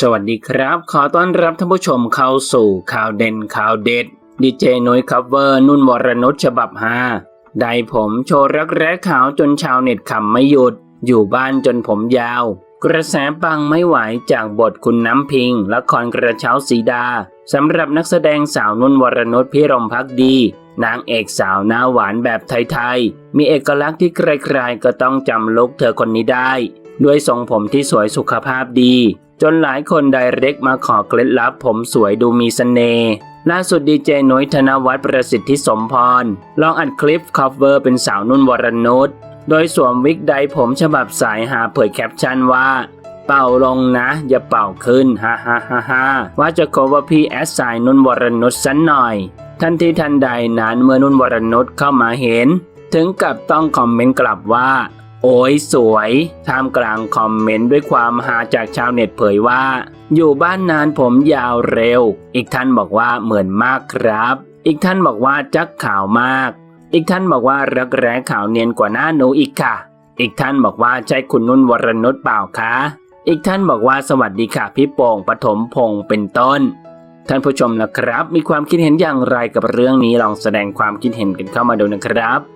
สวัสดีครับ ขอต้อนรับท่านผู้ชมเข้าสู่ข่าวเด่นข่าวเด็ดดีเจนุ้ยคัฟเวอร์นุ่นวรนุชฉบับ5ได้ผมโชว์รักแร้ขาวจนชาวเน็ตขำไม่หยุด อยู่บ้านจนผมยาว กระแสปังไม่ไหวจากบทคุณน้ำพิงละครกระเช้าสีดาสำหรับนักแสดงสาวนุ่นวรนุชพิรมพักดี นางเอกสาวหน้าหวานแบบไทยๆ มีเอกลักษณ์ที่ใครๆก็ต้องจำลุกเธอคนนี้ได้ ด้วยทรงผมที่สวยสุขภาพดี จนหลายคนไดเรกมาขอเคล็ดลับผมสวยดูมีสเสน่ห์ล่าสุดดีเจนุ้ยธนวัฒน์ประสิทธิสมพร ลองอัดคลิปคอฟเวอร์เป็นสาวนุ่นวรนุชโดยสวมวิกไดผมฉบับสายหาเผยแคปชั่นว่า เป่าลงนะ อย่าเป่าขึ้นฮ่าฮ่าฮ่าฮ่าว่าจะโคว่าพี่แอสไซน์นุ่นวรนุชสันหน่อย ทันทีทันใดนั้นเมื่อนุ่นวรนุชเข้ามาเห็น ถึงกับต้องคอมเมนต์กลับว่า โอ้ยสวย ท่ามกลางคอมเมนต์ด้วยความฮาจากชาวเน็ตเผยว่า อยู่บ้านนานผมยาวเร็ว อีกท่านบอกว่าเหมือนมากครับ อีกท่านบอกว่าจักขาวมาก อีกท่านบอกว่ารักแร้ขาวเนียนกว่าหน้าหนูอีกค่ะ อีกท่านบอกว่าใช่คุณนุ่นวรนุชเปล่าคะ อีกท่านบอกว่าสวัสดีค่ะพี่โป่งปฐมพงศ์เป็นต้นท่านผู้ชมนะครับ มีความคิดเห็นอย่างไรกับเรื่องนี้ลองแสดงความคิดเห็นกันเข้ามาดูนะครับ